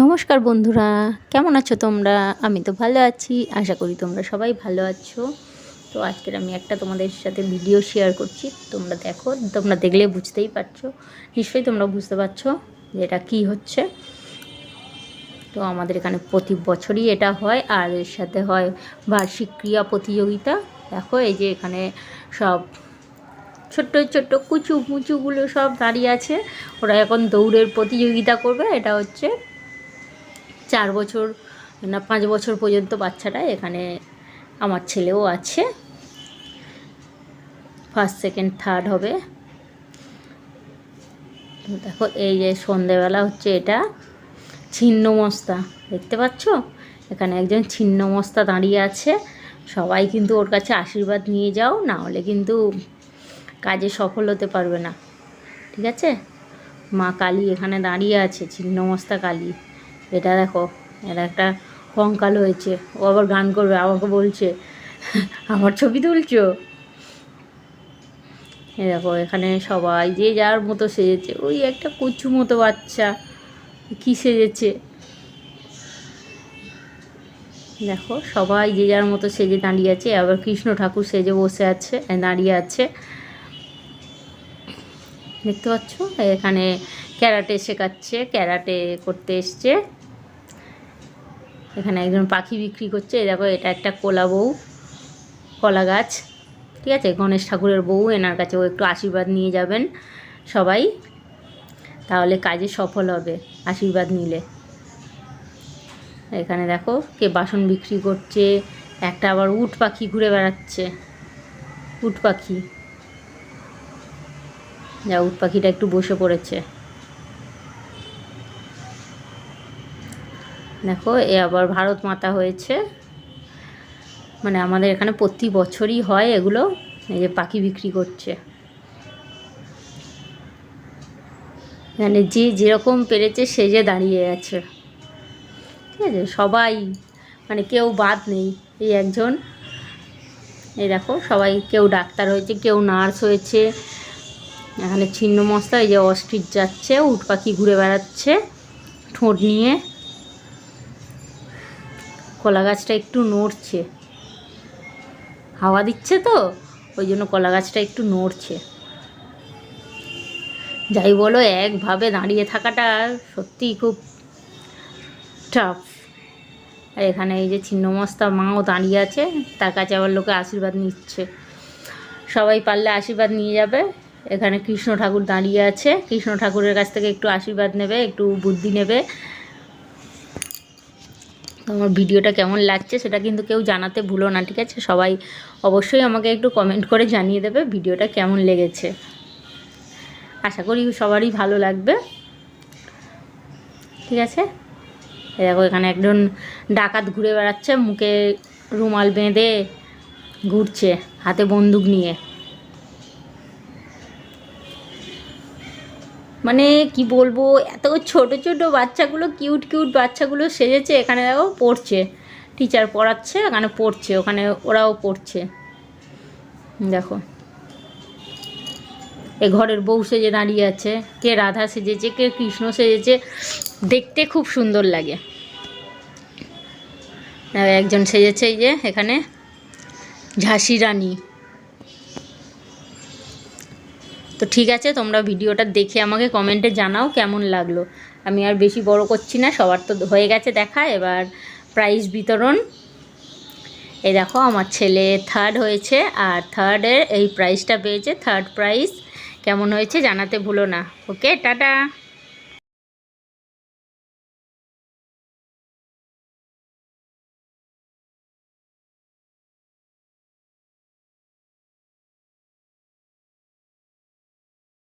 নমস্কার বন্ধুরা, কেমন আছো তোমরা? আমি তো ভালো আছি, আশা করি তোমরা সবাই ভালো আছো। তো আজকের আমি একটা তোমাদের সাথে ভিডিও শেয়ার করছি। তোমরা দেখো, তোমরা দেখলে বুঝতেই পারছ। নিশ্চয়ই তোমরা বুঝতে পারছ যে এটা কী হচ্ছে। তো আমাদের এখানে প্রতি বছরই এটা হয়, আর এর সাথে হয় বার্ষিক ক্রীড়া প্রতিযোগিতা। দেখো, এই যে এখানে সব ছোট্ট ছোট্ট কুচু মুচুগুলো সব দাঁড়িয়ে আছে। ওরা এখন দৌড়ের প্রতিযোগিতা করবে, এটা হচ্ছে চার বছর না পাঁচ বছর পর্যন্ত বাচ্চাটা এখানে আমার ছেলেও আছে। ফার্স্ট সেকেন্ড থার্ড হবে। দেখো, এই যে সন্ধেবেলা হচ্ছে এটা। ছিন্নমস্তা দেখতে পাচ্ছ? এখানে একজন ছিন্নমস্তা দাঁড়িয়ে আছে। সবাই কিন্তু ওর কাছে আশীর্বাদ নিয়ে যাও, না হলে কিন্তু কাজে সফল হতে পারবে না। ঠিক আছে? মা কালী এখানে দাঁড়িয়ে আছে ছিন্নমস্তা কালী। এটা দেখো, এটা একটা কঙ্কাল হয়েছে। ও আবার গান করবে, আমাকে বলছে। আমার ছবি তুলছো? এ দেখো, এখানে সবাই যে যার মতো সেজেছে। ওই একটা কচু মতো বাচ্চা কি সেজেছে? দেখো, সবাই যে যার মতো সেজে দাঁড়িয়ে আছে। আবার কৃষ্ণ ঠাকুর সেজে বসে আছে দাঁড়িয়ে আছে। দেখতে পাচ্ছ? এখানে ক্যারাটে শেখাচ্ছে, ক্যারাটে করতে এসছে। এখানে একজন পাখি বিক্রি করছে। দেখো, এটা একটা কোলা বউ, কলা গাছ। ঠিক আছে? গণেশ ঠাকুরের বউ, এনার কাছে ও একটু আশীর্বাদ নিয়ে যাবেন সবাই। তাহলে কাজে সফল হবে, আশীর্বাদ নিলে। এখানে দেখো, কে বাসন বিক্রি করছে। একটা আবার উট পাখি ঘুরে বেড়াচ্ছে। উট পাখি। যা, উট পাখিটা একটু বসে পড়েছে। দেখো, এ আবার ভারত মাতা হয়েছে। মানে আমাদের এখানে প্রতি বছরই হয় এগুলো, এই যে পাখি বিক্রি করছে। মানে যে যেরকম পেরেছে সে যে দাঁড়িয়ে আছে। ঠিক আছে, সবাই মানে কেউ বাদ নেই, এই একজন। এই দেখো, সবাই, কেউ ডাক্তার হয়েছে, কেউ নার্স হয়েছে। এখানে ছিন্ন মস্তা এই যে অস্ট্রিচ যাচ্ছে, উট পাখি ঘুরে বেড়াচ্ছে, ঠোঁট নিয়ে। কলা গাছটা একটু নড়ছে। হাওয়া দিচ্ছে তো, ওই জন্য কলা গাছটা একটু নড়ছে। যাই বলো, একভাবে দাঁড়িয়ে থাকাটা সত্যিই খুব টাফ আর এখানে এই যে ছিন্নমস্তা মাও দাঁড়িয়ে আছে, তার কাছে আবার লোকে আশীর্বাদ নিচ্ছে। সবাই পারলে আশীর্বাদ নিয়ে যাবে। এখানে কৃষ্ণ ঠাকুর দাঁড়িয়ে আছে, কৃষ্ণ ঠাকুরের কাছ থেকে একটু আশীর্বাদ নেবে, একটু বুদ্ধি নেবে। আমার ভিডিওটা কেমন লাগছে সেটা কিন্তু কেউ জানাতে ভুলো না, ঠিক আছে? সবাই অবশ্যই আমাকে একটু কমেন্ট করে জানিয়ে দেবে ভিডিওটা কেমন লেগেছে। আশা করি সবারই ভালো লাগবে। ঠিক আছে? দেখো, এখানে একজন ডাকাত ঘুরে বেড়াচ্ছে, মুখে রুমাল বেঁধে ঘুরছে, হাতে বন্দুক নিয়ে। মানে কি বলব, এত ছোট ছোট বাচ্চাগুলো কিউট কিউট বাচ্চাগুলো সেজেছে, এখানে দেখো পড়ছে। টিচার পড়াচ্ছে, এখানে পড়ছে, ওখানে ওরাও পড়ছে। দেখো। এ ঘরের বউ সেজে দাঁড়িয়ে আছে, কে রাধা সেজেছে, কে কৃষ্ণ সেজেছে, দেখতে খুব সুন্দর লাগে। একজন সেজেছে এই যে, এখানে ঝাঁসি রানী। ঠিক আছে, তোমরা ভিডিওটা দেখে আমাকে কমেন্টে জানাও কেমন লাগল। আমি আর বেশি বড় করছি না, সবার তো হয়ে গেছে দেখা, এবার প্রাইজ বিতরণ। এই দেখো, আমার ছেলে থার্ড হয়েছে, আর থার্ডের এই প্রাইজটা পেয়েছে থার্ড প্রাইজ কেমন হয়েছে জানাতে ভুলো না। Okay tata.